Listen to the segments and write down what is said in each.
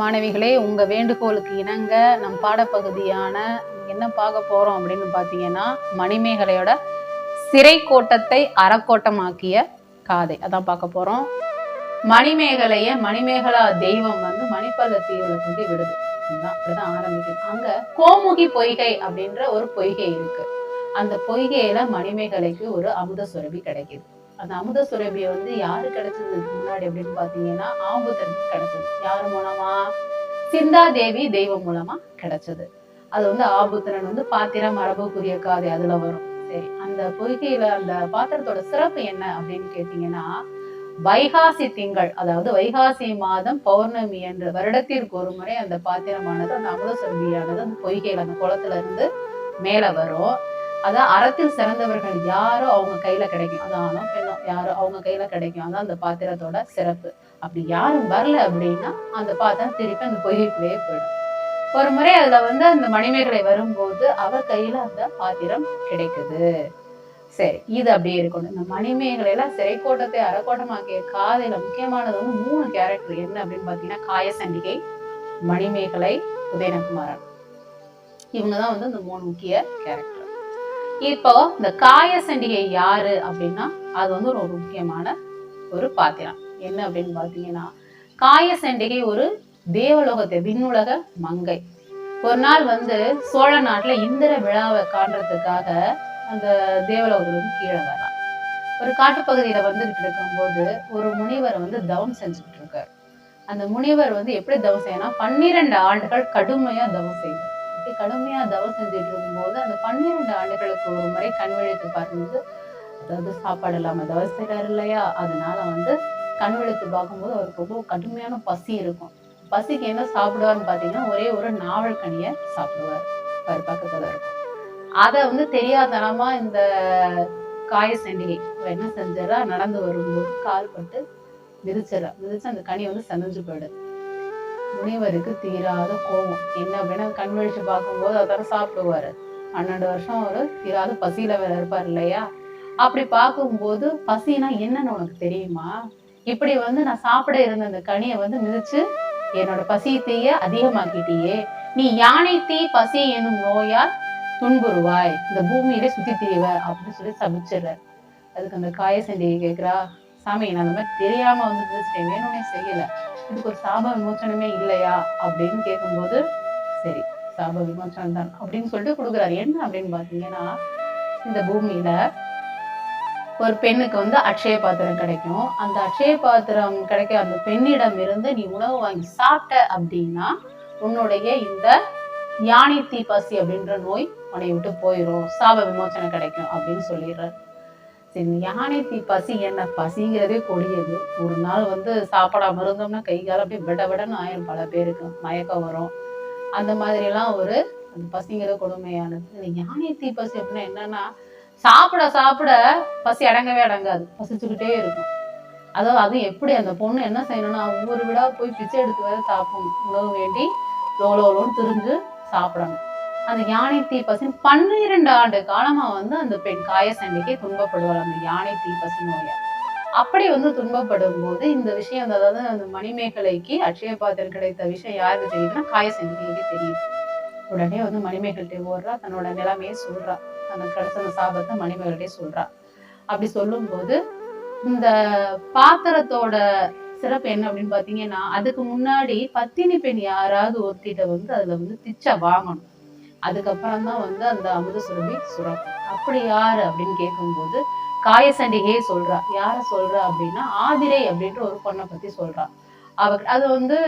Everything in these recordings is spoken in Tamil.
மாணவிகளே உங்கள் வேண்டுகோளுக்கு இணங்க நம் பாடப்பகுதியான என்ன பார்க்க போகிறோம் அப்படின்னு பார்த்தீங்கன்னா மணிமேகலையோட சிறை கோட்டத்தை அறக்கோட்டமாக்கிய காதை. அதான் பார்க்க போகிறோம் மணிமேகலைய மணிமேகலா தெய்வம் வந்து மணிப்பல தீவுல கொண்டு விடுது. அப்படிதான் ஆரம்பிக்குது. அங்க கோமுகி பொய்கை அப்படின்ற ஒரு பொய்கை இருக்கு. அந்த பொய்கையில மணிமேகலைக்கு ஒரு அமுத சுரபி கிடைக்குது. அந்த அமுத சுரபியை வந்து யாரு கிடைச்சதுக்கு முன்னாடி அப்படின்னு பாத்தீங்கன்னா ஆம்புத்தனுக்கு கிடைச்சது. யாரு மூலமா? சிந்தா தேவி தெய்வம் மூலமா கிடைச்சது. அது வந்து ஆபுத்திரன் வந்து பாத்திரம் மரபுக்குரிய காதை அதுல வரும். சரி அந்த பொய்கையில அந்த பாத்திரத்தோட சிறப்பு என்ன அப்படின்னு கேட்டீங்கன்னா வைகாசி திங்கள் அதாவது வைகாசி மாதம் பௌர்ணமி என்ற வருடத்திற்கு ஒரு முறை அந்த பாத்திரமானது அந்த அமுதசுரபியானது அந்த பொய்கையில அந்த குளத்துல இருந்து மேல வரும். அதான் அறத்தில் சிறந்தவர்கள் யாரோ அவங்க கையில கிடைக்கும். அது ஆணோ யார் அவங்க கையில கிடைக்கும். அதான் அந்த பாத்திரத்தோட சிறப்பு. அப்படி யாரும் வரல அப்படின்னா அந்த பாத்திரம் திருப்பி அந்த பொய்கைக்குள்ளேயே போயிடும். ஒரு முறை அதுல வந்து அந்த மணிமேகலை வரும்போது அவர் கையில அந்த பாத்திரம் கிடைக்குது. சரி இது அப்படியே இருக்கணும். இந்த மணிமேகலையில சிறைக்கோட்டத்தை அறக்கோட்டமாக்கிய காதையில முக்கியமானது வந்து மூணு கேரக்டர் என்ன அப்படின்னு பாத்தீங்கன்னா காயசண்டிகை மணிமேகலை உதயனகுமாரன் இவங்கதான் வந்து இந்த மூணு முக்கிய கேரக்டர் இப்போ இந்த காயசண்டிகை யாரு அப்படின்னா அது வந்து ஒரு முக்கியமான ஒரு பாத்திரம். என்ன அப்படின்னு பாத்தீங்கன்னா காயசண்டிகை ஒரு தேவலோகத்தை விண்ணுலக மங்கை. ஒரு நாள் வந்து சோழ நாட்டுல இந்திர விழாவை காண்றதுக்காக அந்த தேவலோகத்துல வந்து கீழே வரலாம் ஒரு காட்டுப்பகுதியில வந்துகிட்டு இருக்கும்போது ஒரு முனிவர் வந்து தவம் செஞ்சுட்டு இருக்காரு. அந்த முனிவர் வந்து எப்படி தவம் செய்யணும் பன்னிரண்டு ஆண்டுகள் கடுமையா தவம் செய்யும் கடுமையா தவம் செஞ்சுட்டு இருக்கும்போது அந்த பன்னிரண்டு ஆண்டுகளுக்கு ஒரு முறை கண் விழித்து பார்க்கும்போது அதாவது சாப்பாடு இல்லாம தவம் இல்லையா? அதனால வந்து கண் விழித்து பார்க்கும்போது அவருக்கு ரொம்ப கடுமையான பசி இருக்கும். பசிக்கு என்ன சாப்பிடுவார்னு பாத்தீங்கன்னா ஒரே ஒரு நாவல் கனியை சாப்பிடுவார். அவர் பக்கத்துல இருக்கும். அதை வந்து தெரியாதனமா இந்த காய சண்டிகை என்ன செஞ்சிடறா நடந்து வரும்போது கால் பட்டு மிதிச்சிடறா. மிதிச்சு அந்த கனி வந்து செஞ்சு போயிடுது. முனிவருக்கு தீராத கோபம். என்ன அப்படின்னா கண் விழிச்சு பார்க்கும்போது அதான சாப்பிடுவாரு. பன்னெண்டு வருஷம் ஒரு தீராத பசியில வேற இருப்பார் இல்லையா? அப்படி பார்க்கும்போது பசினா என்னன்னு உனக்கு தெரியுமா? இப்படி வந்து நான் சாப்பிட இருந்த அந்த கனியை வந்து மிதிச்சு என்னோட பசி தீய அதிகமாக்கிட்டியே. நீ யானை தீ பசி என்னும் நோயால் துன்புறுவாய். இந்த பூமியிலே சுத்தி திரிவ அப்படின்னு சொல்லி சபிச்சிடுறார் அதுக்கு அந்த காய சண்டையை கேக்குறா சாமி நான் அந்த மாதிரி தெரியாம வந்து மிதிச்சிட்டேன் வேணும்னே செய்யல. இதுக்கு ஒரு சாப விமோச்சனமே இல்லையா? அப்படின்னு கேட்கும்போது சரி சாப விமோச்சனம் தான். அப்படின்னு சொல்லிட்டு கொடுக்குறாரு. என்ன அப்படின்னு பாத்தீங்கன்னா இந்த பூமியில ஒரு பெண்ணுக்கு வந்து அட்சய பாத்திரம் கிடைக்கும். அந்த அட்சய பாத்திரம் கிடைக்க அந்த பெண்ணிடம் இருந்து நீ உணவு வாங்கி சாப்பிட்ட அப்படின்னா உன்னுடைய இந்த யானை தீ பசி அப்படின்ற நோய் உன்னை விட்டு போயிடும் சாப விமோச்சனை கிடைக்கும் அப்படின்னு சொல்லிடுறாரு. சரி யானை தீ பசி என்ன? பசிங்கிறதே கொடியது. ஒரு நாள் வந்து சாப்பிடாம இருந்தோம்னா கை கால் அப்படியே விட விடன்னு ஆயிரும் பல பேருக்கு. மயக்கம் வரும். அந்த மாதிரி எல்லாம் ஒரு அந்த பசிங்கிற கொடுமையானது. இந்த யானை தீ பசி அப்படின்னா என்னன்னா சாப்பிட சாப்பிட பசி அடங்கவே அடங்காது. பசிச்சுக்கிட்டே இருக்கும். அதாவது அது எப்படி அந்த பொண்ணு என்ன செய்யணும்னா ஒவ்வொரு விடா போய் பிச்சை எடுத்து வர சாப்பிடும். உணவு வேண்டி லோலோலோன்னு திரிஞ்சு சாப்பிடணும். அந்த யானை தீ பசி பன்னிரெண்டு ஆண்டு காலமா வந்து அந்த பெண் காய சண்டைக்கே துன்பப்படுவாள் அந்த யானை தீ பசி நோயை. அப்படி வந்து துன்பப்படும் போது இந்த விஷயம் அதாவது அந்த மணிமேகலைக்கு அட்சய பாத்திரம் கிடைத்த விஷயம் யாருக்கு தெரியுதுன்னா காய சண்டைக்கு தெரியுது உடனே வந்து மணிமேகல்கிட்ட ஓடுறா தன்னோட நிலைமையை சொல்றா. தனக்கு கிடைச்ச அந்த சாபத்தை மணிமேகலையே சொல்றா. அப்படி சொல்லும்போது இந்த பாத்திரத்தோட சிறப்பு என்ன அப்படின்னு பாத்தீங்கன்னா அதுக்கு முன்னாடி பத்தினி பெண் யாராவது ஒருத்திட்ட வந்து அதுல வந்து திச்சை வாங்கணும். அதுக்கப்புறம் தான் வந்து அந்த அமுத சுரபி சுரக்கும் அப்படி யாரு அப்படின்னு கேட்கும்போது காயசண்டிகையே சொல்றா. யார சொல்றா அப்படின்னா ஆதிரை அப்படின்ற ஒரு பொண்ணை பத்தி சொல்றா. அவ அது வந்து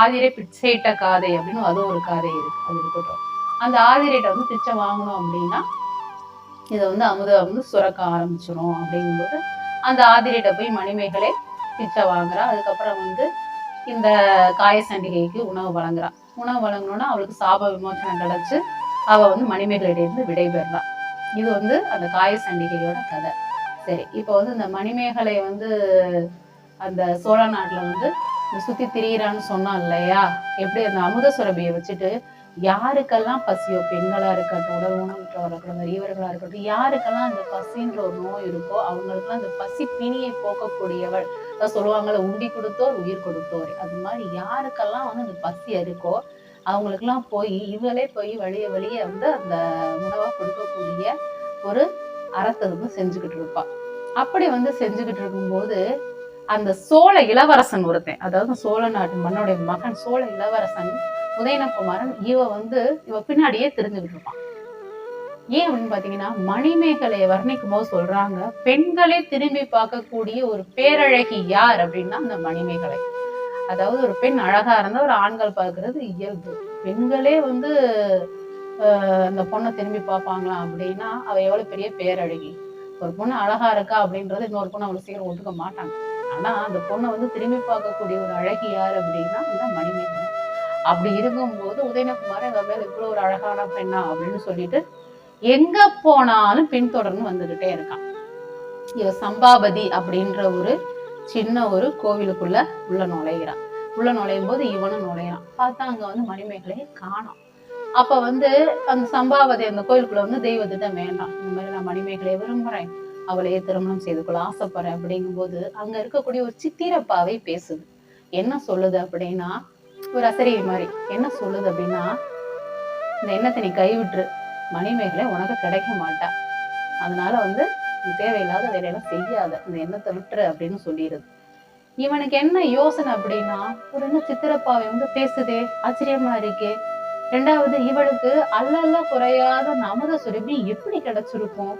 ஆதிரை பிச்சையிட்ட காதை அப்படின்னு அது ஒரு காதை இருக்கு அது இருக்கட்டும். அந்த ஆதிரைட்ட வந்து பிச்சை வாங்கணும் அப்படின்னா இதை வந்து அமுத வந்து சுரக்க ஆரம்பிச்சிடும் அப்படிங்கும்போது அந்த ஆதிரைட்ட போய் மணிமேகலை பிச்சை வாங்குறா. அதுக்கப்புறம் வந்து இந்த காய சண்டிகைக்கு உணவு வழங்குறா. உணவு வழங்கணும்னா அவளுக்கு சாப விமோசனம் கிடைச்சு அவள் வந்து மணிமேகலையிலேருந்து விடைபெறலாம் இது வந்து அந்த காய சண்டிகையோட கதை. சரி இப்போ வந்து இந்த மணிமேகலை வந்து அந்த சோழ நாட்டில் வந்து சுற்றி திரியிறான்னு சொன்னான் இல்லையா? எப்படி அந்த அமுத சுரபியை வச்சுட்டு யாருக்கெல்லாம் பசியோ பெண்களா இருக்கட்டும் உடல் ஊனமுற்றவர்களா இருக்கட்டும் பெரியவர்களா இருக்கட்டும் யாருக்கெல்லாம் அந்த பசின்ற ஒரு நோய் இருக்கோ அவங்களுக்கெல்லாம் அந்த பசி பிணியை போக்கக்கூடியவள். அதான் சொல்லுவாங்கல்ல உண்டி கொடுத்தோர் உயிர் கொடுத்தோர். அது மாதிரி யாருக்கெல்லாம் வந்து அந்த பசி இருக்கோ அவங்களுக்கெல்லாம் போய் இவளே போய் வழிய வழிய வந்து அந்த உணவை கொடுக்கக்கூடிய ஒரு அறத்தை செஞ்சுக்கிட்டு இருப்பா. அப்படி வந்து செஞ்சுக்கிட்டு இருக்கும்போது அந்த சோழ இளவரசன் ஒருத்தன் அதாவது சோழ நாட்டு மன்னனுடைய மகன் சோழ இளவரசன் உதயனகுமாரன் இவ வந்து இவ பின்னாடியே தெரிஞ்சுக்கிட்டு இருப்பான் ஏன் அப்படின்னு பாத்தீங்கன்னா மணிமேகலையை வர்ணிக்கும் போது சொல்றாங்க பெண்களே திரும்பி பார்க்கக்கூடிய ஒரு பேரழகி யார்? அப்படின்னா அந்த மணிமேகலை. அதாவது ஒரு பெண் அழகா இருந்தா ஒரு ஆண்கள் பார்க்கறது இயல்பு. பெண்களே வந்து ஆஹ் அந்த பொண்ணை திரும்பி பார்ப்பாங்களா அப்படின்னா அவ எவ்வளவு பெரிய பேரழகி. ஒரு பொண்ணு அழகா இருக்கா அப்படின்றது இன்னொரு பொண்ணு அவ்வளவு சீக்கிரம் ஒத்துக்க மாட்டாங்க. ஆனா அந்த பொண்ணை வந்து திரும்பி பார்க்கக்கூடிய ஒரு அழகி யார் அப்படின்னா அந்த மணிமேகலை. அப்படி இருக்கும்போது உதயனகுமார் எங்க மேல இவ்வளவு ஒரு அழகான பெண்ணா? அப்படின்னு சொல்லிட்டு எங்க போனாலும் பின்தொடர்ந்து வந்துகிட்டே இருக்கான். இவ சம்பாபதி அப்படின்ற ஒரு சின்ன ஒரு கோவிலுக்குள்ள உள்ள நுழைகிறான் உள்ள நுழையும் போது இவனும் நுழையிறான். பார்த்தா அங்க வந்து மணிமேகலையை காணும். அப்ப வந்து அந்த சம்பாவதி அந்த கோயிலுக்குள்ள வந்து தெய்வத்திட்ட வேண்டாம். இந்த மாதிரி நான் மணிமேகலையை விரும்புறேன். அவளையே திருமணம் செய்து கொள்ள ஆசைப்படுறேன் அப்படிங்கும்போது அங்க இருக்கக்கூடிய ஒரு சித்திரப்பாவை பேசுது. என்ன சொல்லுது அப்படின்னா ஒரு அசரியை மாதிரி. என்ன சொல்லுது அப்படின்னா இந்த எண்ணத்தை நீ கைவிட்டுரு. மணிமேகலை உனக்கு கிடைக்க மாட்டா. அதனால வந்து நீ தேவையில்லாத வேலையெல்லாம் செய்யாத. இந்த எண்ணத்தை விட்டுரு அப்படின்னு சொல்லிடுது இவனுக்கு என்ன யோசனை அப்படின்னா ஒரு என்ன சித்திரப்பாவை வந்து பேசுதே ஆச்சரியமா இருக்கே. ரெண்டாவது இவளுக்கு அல்லல்ல குறையாத நமத சுரபி எப்படி கிடைச்சிருக்கும்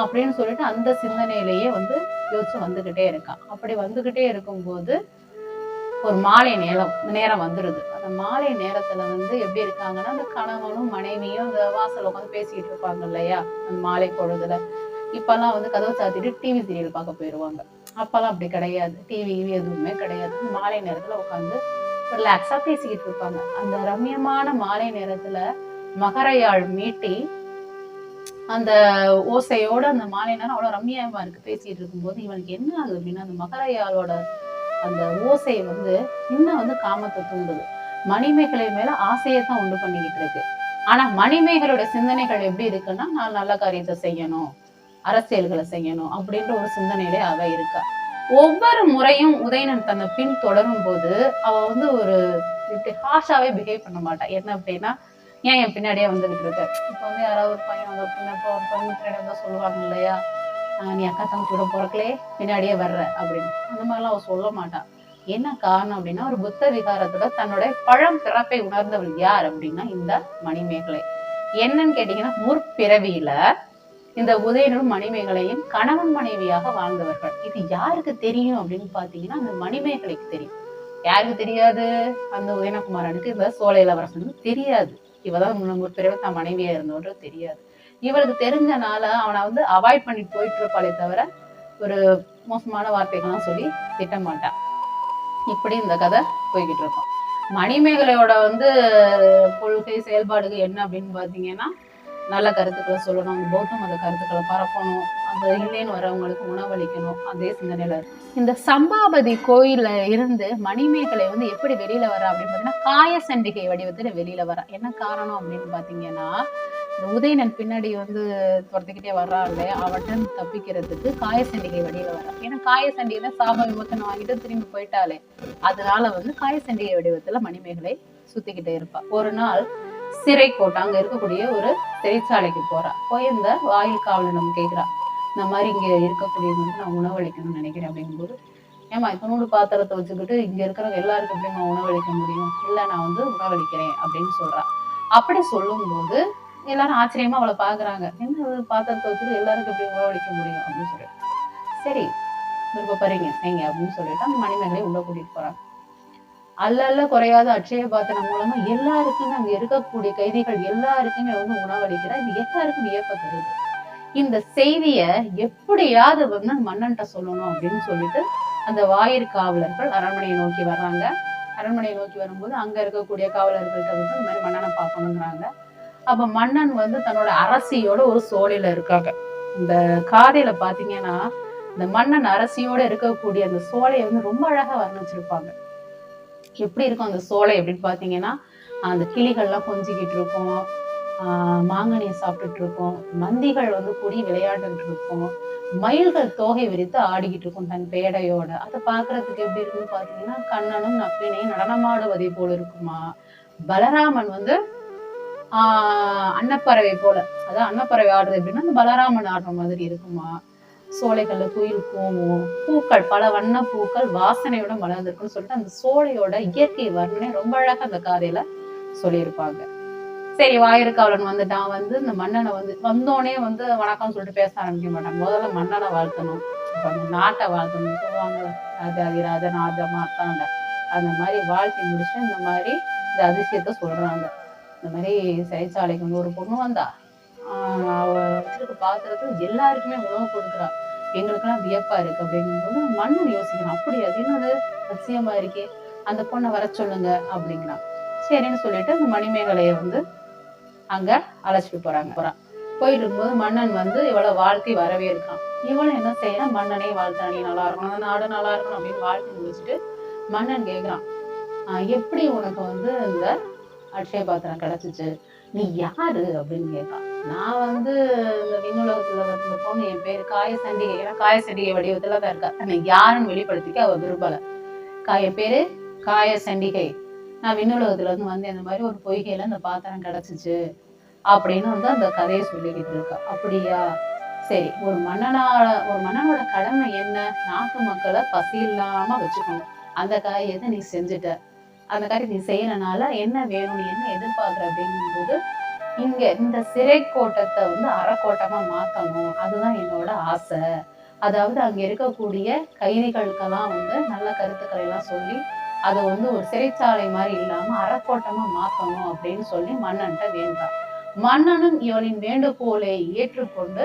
அப்படின்னு சொல்லிட்டு அந்த சிந்தனையிலேயே வந்து யோசிச்சு வந்துகிட்டே இருக்கான். அப்படி வந்துகிட்டே இருக்கும்போது ஒரு மாலை நேரம் நேரம் வந்துடுது அந்த மாலை நேரத்துல வந்து எப்படி இருக்காங்கன்னா அந்த கணவனும் மனைவியும் அந்த வாசல்ல உட்காந்து பேசிக்கிட்டு இருப்பாங்க இல்லையா? அந்த மாலை பொழுதுல. இப்பெல்லாம் வந்து கதவை சாத்திட்டு டிவி சீரியல் பார்க்க போயிடுவாங்க அப்பெல்லாம் அப்படி கிடையாது. டிவி எதுவுமே கிடையாது. மாலை நேரத்துல உட்காந்து ரிலாக்ஸா பேசிக்கிட்டு இருப்பாங்க. அந்த ரம்யமான மாலை நேரத்துல மகரையாள் மீட்டி அந்த ஓசையோட அந்த மாலை நேரம் அவ்வளவு ரம்யமா இருக்கு. பேசிட்டு இருக்கும்போது இவனுக்கு என்ன ஆகுது அப்படின்னா அந்த மகரையாளோட அந்த ஓசை வந்து இன்னும் வந்து காமத்தை தூண்டுது. மணிமேகலை மேல ஆசையை தான் உண்டு பண்ணிக்கிட்டு இருக்கு. ஆனா மணிமேகலோட சிந்தனைகள் எப்படி இருக்குன்னா நான் நல்ல காரியத்தை செய்யணும் அரசியல்களை செய்யணும் அப்படின்ற ஒரு சிந்தனையிலே அவ இருக்கா. ஒவ்வொரு முறையும் உதயணன் தன்னை பின் தொடரும் போது அவ வந்து ஒரு இப்படி ஹாஷாவே பிஹேவ் பண்ண மாட்டா. என்ன அப்படின்னா ஏன் என் பின்னாடியே வந்துகிட்டு இருக்க? இப்போ வந்து யாராவது ஒரு பையன் வந்து பின்னப்போ ஒரு பையன் பின்னாடி சொல்லுவாங்க இல்லையா? நீ அக்கா தங்க கூட பிறக்கலே பின்னாடியே வர்ற அப்படின்னு. அந்த மாதிரிலாம் அவ சொல்ல மாட்டான் என்ன காரணம் அப்படின்னா ஒரு புத்த விகாரத்துல தன்னோட பழம் பிறப்பை உணர்ந்தவள் யார் அப்படின்னா இந்த மணிமேகலை. என்னன்னு கேட்டீங்கன்னா முற்பிறவியில இந்த உதயனும் மணிமேகலையும் கணவன் மனைவியாக வாழ்ந்தவர்கள். இது யாருக்கு தெரியும் அப்படின்னு பாத்தீங்கன்னா அந்த மணிமேகலைக்கு தெரியும். யாருக்கு தெரியாது? அந்த உதயனகுமாரனுக்கு இந்த சோழ இளவரசனுக்கு தெரியாது. இவதான் முன்ன தான் மனைவியா இருந்தோன்றது தெரியாது. இவளுக்கு தெரிஞ்சனால அவனை வந்து அவாய்ட் பண்ணிட்டு போயிட்டு இருப்பாளே தவிர ஒரு மோசமான வார்த்தைகள்லாம் சொல்லி திட்ட மாட்டான் இப்படி இந்த கதை போய்கிட்டு இருக்கும். மணிமேகலையோட வந்து கொள்கை செயல்பாடுகள் என்ன அப்படின்னு பார்த்தீங்கன்னா நல்ல கருத்துக்களை சொல்லணும் அந்த பௌத்த மத கருத்துக்களை பரப்பணும் அந்த இல்லைன்னு வரவங்களுக்கு உணவளிக்கணும் அதே சிந்தனையில இந்த சம்பாபதி கோயில்ல இருந்து மணிமேகலை வந்து எப்படி வெளியில வரா அப்படின்னு பார்த்தீங்கன்னா காய சண்டிகை வடிவத்துல வெளியில வரா. என்ன காரணம் அப்படின்னு பாத்தீங்கன்னா உதயணன் பின்னாடி வந்து துரத்திக்கிட்டே வர்றா இல்லையா தப்பிக்கிறதுக்கு காய சண்டிகை வடியில வர ஏன்னா காயசண்டிகை தான் சாப விமோசனம் வாங்கிட்டு திரும்பி போயிட்டாலே அதனால வந்து காயசண்டிகை வடிவத்துல மணிமேகலை சுத்திக்கிட்டே இருப்பா. ஒரு நாள் சிறை கோட்டை அங்க இருக்கக்கூடிய ஒரு சிறைச்சாலைக்கு போறா. போய் இந்த வாயில் காவலனிடம் கேட்கிறா இந்த மாதிரி இங்க இருக்கக்கூடியவங்களுக்கு நான் உணவளிக்கணும்னு நினைக்கிறேன் அப்படிங்கும்போது ஏமா இத்தனோடு பாத்திரத்தை வச்சுக்கிட்டு இங்க இருக்கிறவங்க எல்லாருக்கும் எப்படி நான் உணவளிக்க முடியும்? இல்ல நான் வந்து உணவளிக்கிறேன் அப்படின்னு சொல்றா. அப்படி சொல்லும்போது எல்லாரும் ஆச்சரியமா அவளை பாக்குறாங்க. என்ன பாத்திரத்தை வச்சுட்டு எல்லாருக்கும் எப்படி உணவளிக்க முடியும் அப்படின்னு சொல்லிட்டு. சரி விருப்பப்படுறீங்க செய்யுங்க அப்படின்னு சொல்லிட்டு அந்த மணிமேகலை உள்ள கூட்டிட்டு போறாங்க. அல்ல அல்ல குறையாத அட்சய பாத்திரம் மூலமா எல்லாருக்குமே அங்க இருக்கக்கூடிய கைதிகள் எல்லாருக்குமே வந்து உணவளிக்கிறா இது எல்லாருக்கும் வியப்ப தருது. இந்த செய்திய எப்படியாவது வந்து மன்னன்ட்ட சொல்லணும் அப்படின்னு சொல்லிட்டு அந்த வாயிற் காவலர்கள் அரண்மனையை நோக்கி வர்றாங்க. அரண்மனையை நோக்கி வரும்போது அங்க இருக்கக்கூடிய காவலர்கள்ட்ட வந்து இந்த மாதிரி மன்னனை பார்க்கணுங்கிறாங்க. அப்ப மன்னன் வந்து தன்னோட அரசியோட ஒரு சோலையில இருக்காங்க. இந்த காதையில பாத்தீங்கன்னா இந்த மன்னன் அரசியோட இருக்கக்கூடிய அந்த சோலையை வந்து ரொம்ப அழகா வர்ணிச்சிருப்பாங்க. எப்படி இருக்கும் அந்த சோலை அப்படின்னு பாத்தீங்கன்னா அந்த கிளிகள்லாம் கொஞ்சிக்கிட்டு இருக்கும். மாங்கனியை சாப்பிட்டுட்டு இருக்கோம். மந்திகள் வந்து கூடி விளையாண்டுட்டு இருக்கும். மயில்கள் தோகை விரித்து ஆடிக்கிட்டு இருக்கும் தன் பேடையோட. அதை பாக்குறதுக்கு எப்படி இருக்குன்னு பாத்தீங்கன்னா கண்ணனும் நப்பினையும் நடனமாடுவதை போல இருக்குமா? பலராமன் வந்து அன்னப்பறவை போல. அதான் அன்னப்பறவை ஆடுறது எப்படின்னா அந்த பலராமன் ஆடுற மாதிரி இருக்குமா? சோலைகள்ல குயில் கூவும் பூக்கள் பல வண்ண பூக்கள் வாசனையோட மலர்ந்திருக்குன்னு சொல்லிட்டு அந்த சோலையோட இயற்கை வர்ணனை ரொம்ப அழகா அந்த காதையில சொல்லியிருப்பாங்க. சரி வாயிற்காவலன் வந்துட்டான் வந்து இந்த மன்னனை வந்து வந்தோடனே வந்து வணக்கம் சொல்லிட்டு பேச ஆரம்பிக்க மாட்டாங்க முதல்ல மன்னனை வாழ்த்தணும். அந்த நாட்டை வாழ்த்தணும். சொல்லுவாங்களே ராஜாதி ராஜநாத மாத்தாண்ட அந்த மாதிரி வாழ்த்தி முடிச்சு இந்த மாதிரி இந்த அதிசயத்தை சொல்றாங்க. இந்த மாதிரி சிறைச்சாலைக்கு வந்து ஒரு பொண்ணு வந்தா அவள் வச்சிருக்க பாத்திரத்துக்கு எல்லாருக்குமே உணவு கொடுக்குறா. எங்களுக்கெல்லாம் வியப்பா இருக்கு அப்படிங்கும்போது மன்னன் யோசிக்கிறான். அப்படி அது என்னது? அதிசயமா இருக்கே. அந்த பொண்ணை வர சொல்லுங்க அப்படிங்கிறான். சரின்னு சொல்லிட்டு அந்த மணிமேகலைய வந்து அங்க அழைச்சிட்டு போறாங்க. போறான் போயிட்டு இருக்கும்போது மன்னன் வந்து இவளை வாழ்த்தி வரவே இருக்கான். இவளும் என்ன செய்யறான் மன்னனே வாழ்த்தா நீ நல்லா இருக்கணும். நாடு நல்லா இருக்கணும் அப்படின்னு வாழ்த்தி முடிச்சுட்டு மன்னன் கேக்குறான். எப்படி உனக்கு வந்து இந்த அட்சய பாத்திரம் கிடைச்சிச்சு. நீ யாரு அப்படின்னு கேட்கான் நான் வந்து இந்த விண்ணுலகத்துல வந்து பொண்ணு என் பேர் காய சண்டிகை ஏன்னா காய சண்டிகை வடிவத்துல தான் இருக்கா. தன்னை யாருன்னு வெளிப்படுத்திக்க அவ விரும்பல. காய பேரு காய சண்டிகை நான் விண்ணுலகத்துல இருந்து வந்து இந்த மாதிரி ஒரு பொய்கையில இந்த பாத்திரம் கிடைச்சிச்சு அப்படின்னு வந்து அந்த கதையை சொல்லிக்கிட்டு இருக்கா. அப்படியா? சரி ஒரு மன்னனால ஒரு மன்னனோட கடமை என்ன? நாட்டு மக்களை பசி இல்லாம வச்சுக்கணும். அந்த காரியத்தை நீ செஞ்சுட்ட. அந்த காரியம் நீ செய்யறனால என்ன வேணும் நீ என்ன எதிர்பார்க்குற அப்படிங்கும்போது இங்க இந்த சிறை கோட்டத்தை வந்து அறக்கோட்டமா மாத்தணும். அதுதான் என்னோட ஆசை. அதாவது அங்க இருக்கக்கூடிய கைதிகளுக்கெல்லாம் வந்து நல்ல கருத்துக்களை எல்லாம் சொல்லி அதை வந்து ஒரு சிறைச்சாலை மாதிரி இல்லாம அறக்கோட்டமா மாத்தணும் அப்படின்னு சொல்லி மன்னன்ட்ட வேண்டான் மன்னனும் இவளின் வேண்டுகோளை ஏற்றுக்கொண்டு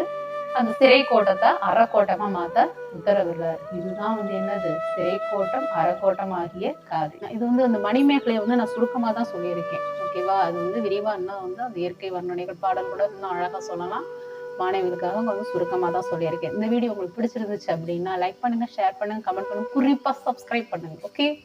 அந்த சிறை கோட்டத்தை அறக்கோட்டமா மாத்த உத்தரவிடுறாரு. இதுதான் வந்து என்னது? சிறை கோட்டம் அறக்கோட்டம் ஆகிய காதை. இது வந்து அந்த மணிமேகலையை வந்து நான் சுருக்கமா தான் சொல்லியிருக்கேன். ஓகேவா? அது வந்து விரிவா இன்னும் வந்து அந்த இயற்கை வர்ணனைகள் பாடல் கூட இன்னும் அழகா சொல்லலாம். மாணவிகளுக்காக கொஞ்சம் சுருக்கமாக தான் சொல்லியிருக்கேன். இந்த வீடியோ உங்களுக்கு பிடிச்சிருந்துச்சு அப்படின்னா லைக் பண்ணுங்க ஷேர் பண்ணுங்க கமெண்ட் பண்ணுங்க. குறிப்பாக சப்ஸ்கிரைப் பண்ணுங்க. ஓகே